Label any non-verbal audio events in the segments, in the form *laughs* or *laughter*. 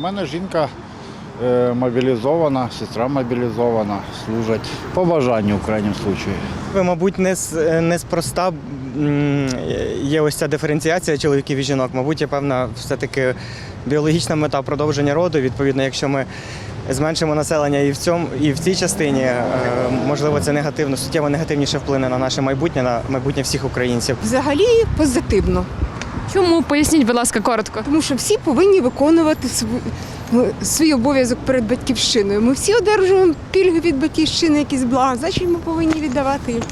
У мене жінка е, мобілізована, сестра мобілізована, служать по бажанню в крайньому випадку. Ви, мабуть, не, неспроста є ось ця диференціація чоловіків і жінок. Мабуть, є певна все-таки біологічна мета продовження роду. Відповідно, якщо ми зменшимо населення і в цьому, і в цій частині, е, можливо, це негативно, суттєво негативніше вплине на наше майбутнє, на майбутнє всіх українців. Взагалі позитивно, Чому? Поясніть, будь ласка, коротко. тому що всі повинні виконувати свій, ну, свій обов'язок перед батьківщиною. Ми всі одержуємо пільги від батьківщини, якісь блага, значить ми повинні віддавати їх.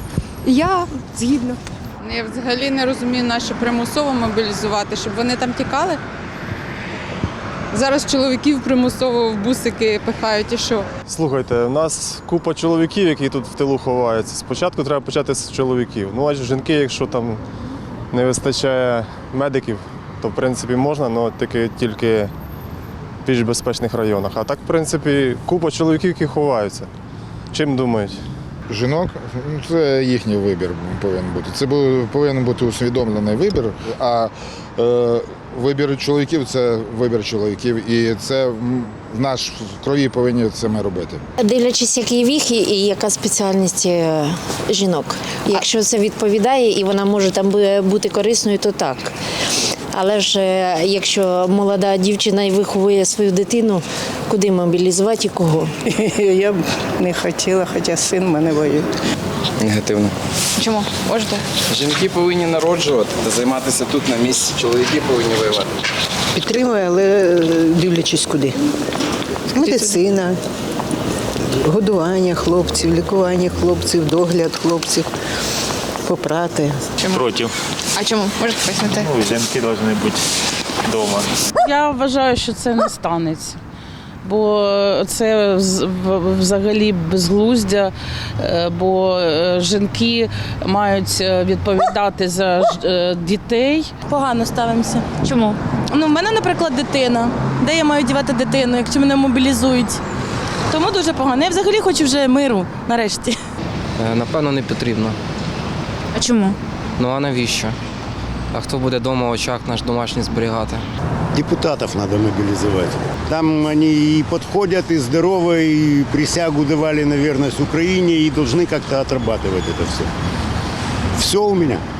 І я згідна. Я взагалі не розумію, нащо примусово мобілізувати, щоб вони там тікали. Зараз чоловіків примусово в бусики пихають і що? Слухайте, у нас купа чоловіків, які тут в тилу ховаються. Спочатку треба почати з чоловіків. Ну, а жінки, якщо там не вистачає медиків, то в принципі можна, але тільки, тільки в більш безпечних районах. А так, в принципі, купа чоловіків, які ховаються. Чим думають? Жінок, це їхній вибір повинен бути. Це повинен бути усвідомлений вибір. А е, вибір чоловіків це вибір чоловіків. І це в наш в крові повинні це ми робити. Дивлячись, який вік і- і яка спеціальність е, жінок. Якщо це відповідає і вона може там бути корисною, то так. Але ж е, якщо молода дівчина і виховує свою дитину, куди мобілізувати і кого? *laughs* Я б не хотіла, хоча син мене воює. Негативно. Чому? Можете? Жінки повинні народжувати та займатися тут на місці. Чоловіки повинні воювати. Підтримую, але е, дивлячись куди. Медицина, годування хлопців, лікування хлопців, догляд хлопців, попрати. Против. А чому? Можете пояснити? Ну, жінки повинні бути вдома. Я вважаю, що це не станеться. Бо це взагалі безглуздя, е, бо е, жінки мають е, відповідати за ж- дітей. Погано ставимося. Чому? Ну, в мене, наприклад, дитина. Де я маю дівати дитину, якщо мене мобілізують? Тому дуже погано. Я взагалі хочу вже миру нарешті. Напевно, не потрібно. А чому? Ну а навіщо? А хто буде вдома очах наш домашній зберігати? Депутатов надо мобилизовать. Там они и подходят, и здоровы, и присягу давали на верность Украине, и должны как-то отрабатывать это все. Все у меня.